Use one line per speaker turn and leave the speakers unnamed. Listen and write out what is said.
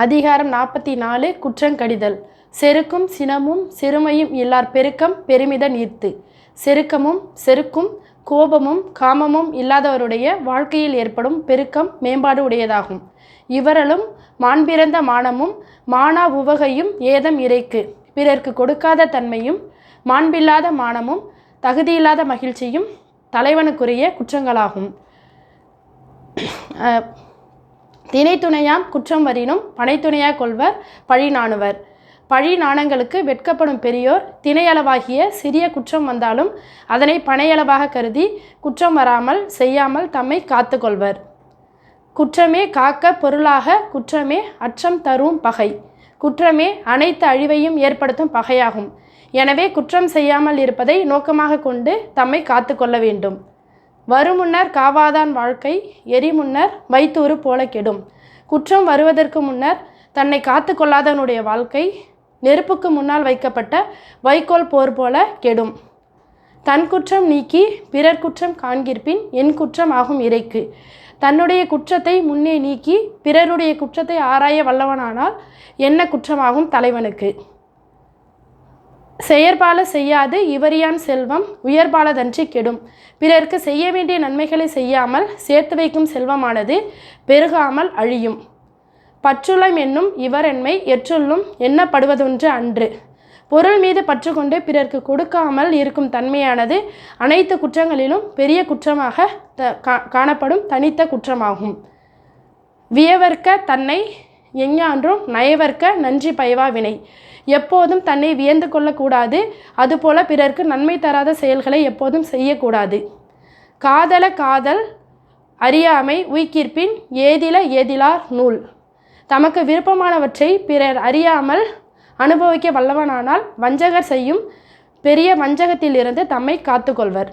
அதிகாரம் நாற்பத்தி நாலு குற்றங்கடிதல். செருக்கும் சினமும் சிறுமையும் இல்லார் பெருக்கம் பெருமித நீர்த்து. செருக்கமும் செருக்கும் கோபமும் காமமும் இல்லாதவருடைய வாழ்க்கையில் ஏற்படும் பெருக்கம் மேம்பாடு உடையதாகும். இவரலும் மாண்பிறந்த மானமும் மானா உவகையும் ஏதம் இறைக்கு. பிறர்க்கு கொடுக்காத தன்மையும் மாண்பில்லாத மானமும் தகுதியில்லாத மகிழ்ச்சியும் தலைவனுக்குரிய குற்றங்களாகும். தினைத்துணையாம் குற்றம் வரினும் பனைத்துணையாக கொள்வர் பழி நாணுவர் பழி நாணங்களுக்கு வெட்கப்படும் பெரியோர் திணையளவாகிய சிறிய குற்றம் வந்தாலும் அதனை பனையளவாக கருதி குற்றம் வராமல் செய்யாமல் தம்மை காத்துக்கொள்வர். குற்றமே காக்க பொருளாக குற்றமே அச்சம் தரும் பகை. குற்றமே அனைத்து அழிவையும் ஏற்படுத்தும் பகையாகும். எனவே குற்றம் செய்யாமல் இருப்பதை நோக்கமாக கொண்டு தம்மை காத்துக்கொள்ள வேண்டும். வருமுன்னர் காவாதான் வாழ்க்கை எரிமுன்னர் வைத்தூறு போல கெடும். குற்றம் வருவதற்கு முன்னர் தன்னை காத்து கொள்ளாதவனுடைய வாழ்க்கை நெருப்புக்கு முன்னால் வைக்கப்பட்ட வைக்கோல் போர் போல கெடும். தன் குற்றம் நீக்கி பிறர் குற்றம் காண்கிற்பின் என் குற்றம் ஆகும் இறைக்கு. தன்னுடைய குற்றத்தை முன்னே நீக்கி பிறருடைய குற்றத்தை ஆராய வல்லவனானால் என்ன குற்றமாகும் தலைவனுக்கு. செயற்பால செய்யாது இவரியான் செல்வம் உயர்பாலதன்றி கெடும். பிறர்க்கு செய்ய வேண்டிய நன்மைகளை செய்யாமல் சேர்த்து வைக்கும் செல்வமானது பெருகாமல் அழியும். பற்றுளம் என்னும் இவரென்மை எற்றுள்ளும் எண்ணப்படுவதொன்று அன்று. பொருள் மீது பற்றுக்கொண்டு பிறர்க்கு கொடுக்காமல் இருக்கும் தன்மையானது அனைத்து குற்றங்களிலும் பெரிய குற்றமாக த- கா- காணப்படும் தனித்த குற்றமாகும். வியவர்க்க தன்னை எஞ்ஞான்றும் நயவர்க்க நன்றி பயவா வினை. எப்போதும் தன்னை வியந்து கொள்ளக்கூடாது அதுபோல பிறர்க்கு நன்மை தராத செயல்களை எப்போதும் செய்யக்கூடாது. காதல காதல் அறியாமை உய்கிற்பின் ஏதில ஏதிலார் நூல். தமக்கு விருப்பமானவற்றை பிறர் அறியாமல் அனுபவிக்க வல்லவனானால் வஞ்சகர் செய்யும் பெரிய வஞ்சகத்திலிருந்து தம்மை காத்துக்கொள்வர்.